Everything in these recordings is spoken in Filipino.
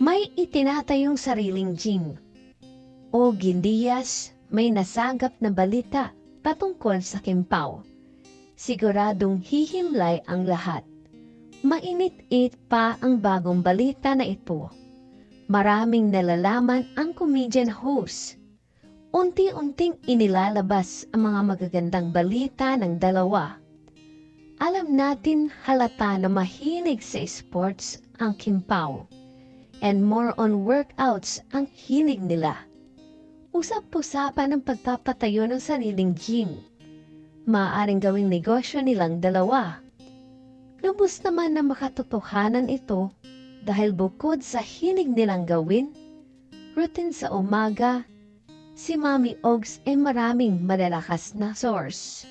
May itinatayong sariling gym. O Gindias, may nasagap na balita patungkol sa Kimpaw. Siguradong hihimlay ang lahat. Mainit-it pa ang bagong balita na ito. Maraming nalalaman ang comedian host. Unti-unting inilalabas ang mga magagandang balita ng dalawa. Alam natin halata na mahilig sa sports ang Kimpaw and more on workouts ang hilig nila. Usap-usapan ang pagpapatayo ng sariling gym. Maaaring gawing negosyo nilang dalawa. Lubos naman na makatotohanan ito dahil bukod sa hilig nilang gawin, routine sa umaga, si Mami Ogs ay maraming malalakas na source.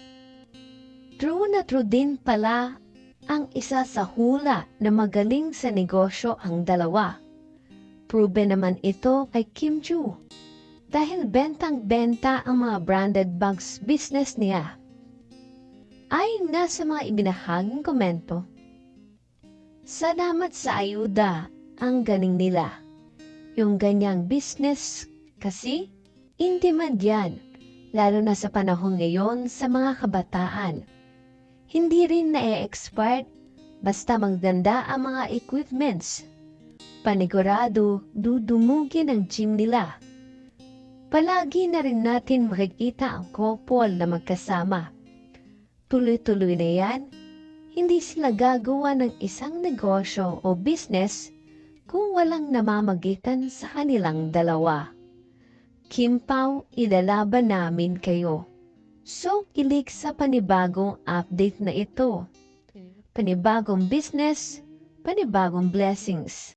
True na true din pala ang isa sa hula na magaling sa negosyo ang dalawa. Proven naman ito kay Kim Ju dahil bentang-benta ang mga branded bags business niya. Ayon nga sa mga ibinahaging komento, Salamat sa ayuda ang galing nila. Yung ganyang business kasi in demand yan, lalo na sa panahon ngayon sa mga kabataan. Hindi rin na-expire basta maganda ang mga equipments. Panigurado, dudumugin ang gym nila. Palagi na rin natin makikita ang couple na magkasama. Tuloy-tuloy na yan, hindi sila gagawa ng isang negosyo o business kung walang namamagitan sa kanilang dalawa. Kim Pao, ilalaban namin kayo. So, kilig sa panibagong update na ito. Panibagong business, panibagong blessings.